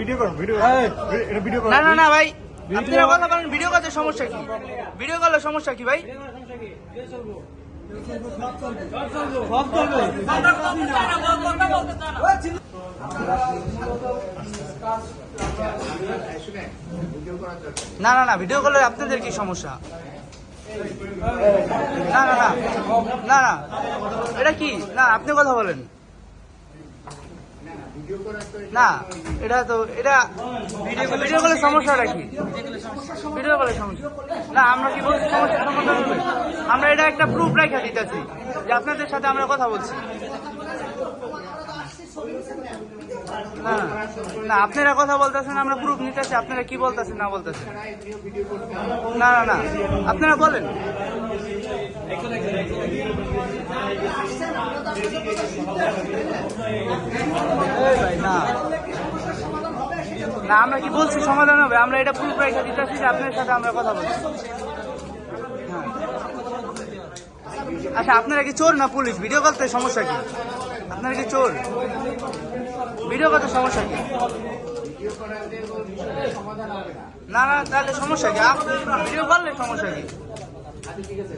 Video করো video এটা video করো। না না না ভাই। আপনারা কথা বলেন ভিডিও করতে সমস্যা কি? ভিডিও করলে সমস্যা কি ভাই? না না না ভিডিও করলে আপনাদের কি সমস্যা? না না না। না না। এটা কি? না আপনি কথা বলেন। না এটা তো এটা ভিডিও করলে সমস্যাটা কি? ভিডিও করলে সমস্যা। না আমরা কি বলছি সমস্যার সমাধান হবে আমরা এটা একটা প্রুফ রেখা দিতেছি যে আপনাদের সাথে আমরা কথা বলছি। না না, আপনারা কথা বলতেছেন আমরা প্রুফ নিতেছি আপনারা কি বলতেছেন না বলতেছেন। না না না। আপনারা বলেন। না, আমরা কি বলছি সমাধান হবে? আমরা এটা প্রুফ রেখে দিতেছি যে আপনার সাথে আমরা কথা বলছি। হ্যাঁ। আচ্ছা আপনারা কি চোর না পুলিশ? ভিডিও করতে সমস্যা কি? আপনারা কি চোর? ভিডিও করতে সমস্যা কি? না না, তাহলে সমস্যা কি? আপনি ভিডিও করলে সমস্যা কি? ঠিক আছে